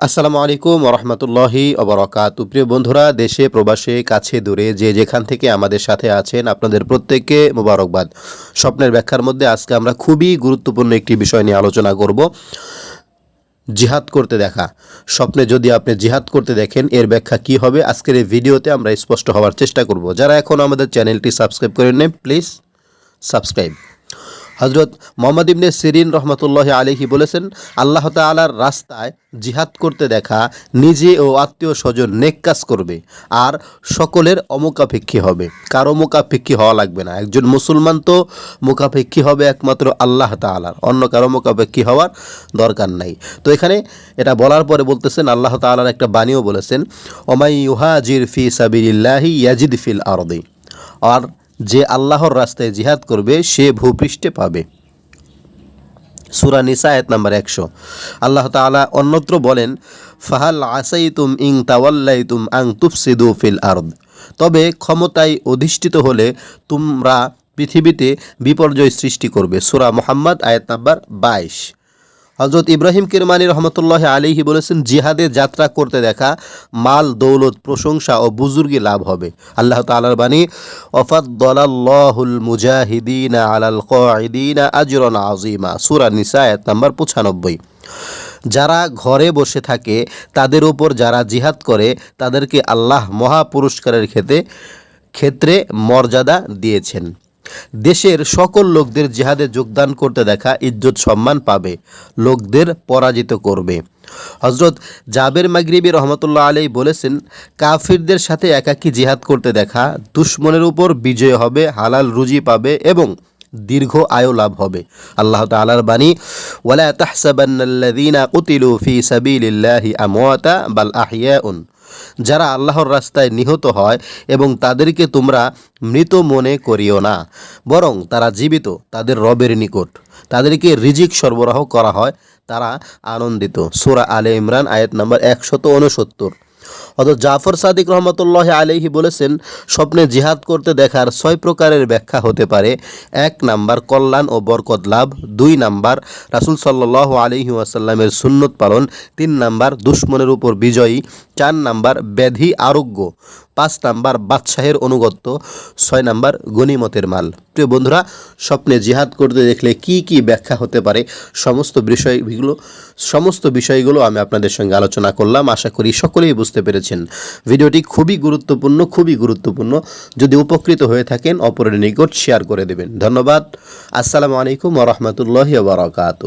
আসসালামু আলাইকুম রহমতুল্লাহি অবরকাত প্রিয় বন্ধুরা, দেশে, প্রবাসে, কাছে, দূরে, যে যেখান থেকে আমাদের সাথে আছেন আপনাদের প্রত্যেককে মোবারকবাদ। স্বপ্নের ব্যাখ্যার মধ্যে আজকে আমরা খুবই গুরুত্বপূর্ণ একটি বিষয় নিয়ে আলোচনা করব, জিহাদ করতে দেখা। স্বপ্নে যদি আপনি জিহাদ করতে দেখেন, এর ব্যাখ্যা কি হবে আজকের এই ভিডিওতে আমরা স্পষ্ট হওয়ার চেষ্টা করব। যারা এখন আমাদের চ্যানেলটি সাবস্ক্রাইব করে নেন প্লিজ সাবস্ক্রাইব। হজরত মোহাম্মদ ইবনে সিরিন রহমতুল্লাহ আলিহি বলেছেন, আল্লাহ তালার রাস্তায় জিহাদ করতে দেখা নিজে ও আত্মীয় স্বজন নেক কাজ করবে আর সকলের অমোকাপেক্ষী হবে। কারও মোকাপেক্ষী হওয়া লাগবে না। একজন মুসলমান তো মুখাপেক্ষী হবে একমাত্র আল্লাহ তালার অন্য কারও মোকাপেক্ষী হওয়ার দরকার নাই। তো এখানে এটা বলার পরে বলতেছেন, আল্লাহ তালার একটা বাণীও বলেছেন, ওমাই ইউহাজির ফি সাবিল্লাহি ইয়াজিদ ফিল আরদি। আর যে আল্লাহর রাস্তায় জিহাদ করবে, সে ভূপৃষ্ঠে পাবে। সুরা নিসা, আয়াত নাম্বার একশো। আল্লাহ তাআলা অন্যত্র বলেন, ফাহাল আসাইতুম ইং তাওয়াল্লাইতুম আং তুফসিদু ফিল আরদ। তবে ক্ষমতায় অধিষ্ঠিত হলে তোমরা পৃথিবীতে বিপর্যয় সৃষ্টি করবে। সুরা মোহাম্মদ, আয়াত নাম্বার বাইশ। হজরত ইব্রাহিম কিরমানি রহমতুল্লাহ আলিহি বলেছেন, জিহাদে যাত্রা করতে দেখা মাল, দৌলত, প্রশংসা ও বুজুর্গি লাভ হবে। আল্লাহ তালার বাণী ওফাত দলাল্লাহুল মুজাহিদিনা আলাল কঈদিনা আজরন আজিমা সুরা নিসা, আয়াত নাম্বার পঁচানব্বই। যারা ঘরে বসে থাকে, তাদের ওপর যারা জিহাদ করে, তাদেরকে আল্লাহ মহা পুরস্কারের ক্ষেত্রে ক্ষেত্রে মর্যাদা দিয়েছেন। দেশের সকল লোকদের জিহাদে যোগদান করতে দেখা ইজ্জত সম্মান পাবে, লোকদের পরাজিত করবে। হজরত জাবের মাগরিবি রহমতুল্লাহ আলাই বলেছেন, কাফিরদের সাথে একাকী জিহাদ করতে দেখা দুশ্মনের উপর বিজয় হবে, হালাল রুজি পাবে এবং দীর্ঘ আয়ু লাভ হবে। আল্লাহ তাআলার বাণী, ওয়ালা তাহসাবান্নাল্লাযীনা কুতিলু ফি সাবিলিল্লাহি আমওয়াতা বাল আহইয়াউন। যারা আল্লাহর রাস্তায় নিহত হয় এবং তাদেরকে তোমরা মৃত মনে করিও না। বরং তারা জীবিত, তাদের রবের নিকট। তাদেরকে রিজিক সরবরাহ করা হয়, তারা আনন্দিত। সুরা আলে ইমরান, আয়াত নম্বর একশত উনসত্তর অত জাফর সাদিক রহমতুল্লাহ আলহি বলেছেন, স্বপ্নে জিহাদ করতে দেখার ছয় প্রকারের ব্যাখ্যা হতে পারে। এক নাম্বার কল্যাণ ও বরকত লাভ, দুই নাম্বার রাসুল সাল্লাহ আলহি আসাল্লামের সুন্নত পালন, তিন নাম্বার দুশ্মনের উপর বিজয়ী, চার নাম্বার ব্যাধি আরোগ্য, পাঁচ নাম্বার বাদশাহের অনুগত্য ছয় নাম্বার গনিমতের মাল। প্রিয় বন্ধুরা, স্বপ্নে জিহাদ করতে দেখলে কি কি ব্যাখ্যা হতে পারে, সমস্ত বিষয়গুলো সমস্ত বিষয়গুলো আমি আপনাদের সঙ্গে আলোচনা করলাম। আশা করি সকলেই বুঝতে পেরেছেন। ভিডিওটি খুবই গুরুত্বপূর্ণ খুবই গুরুত্বপূর্ণ। যদি উপকৃত হয়ে থাকেন, অপরের নিকট শেয়ার করে দেবেন। ধন্যবাদ। আসসালামু আলাইকুম ওরহমতুল্লাহি বারকাত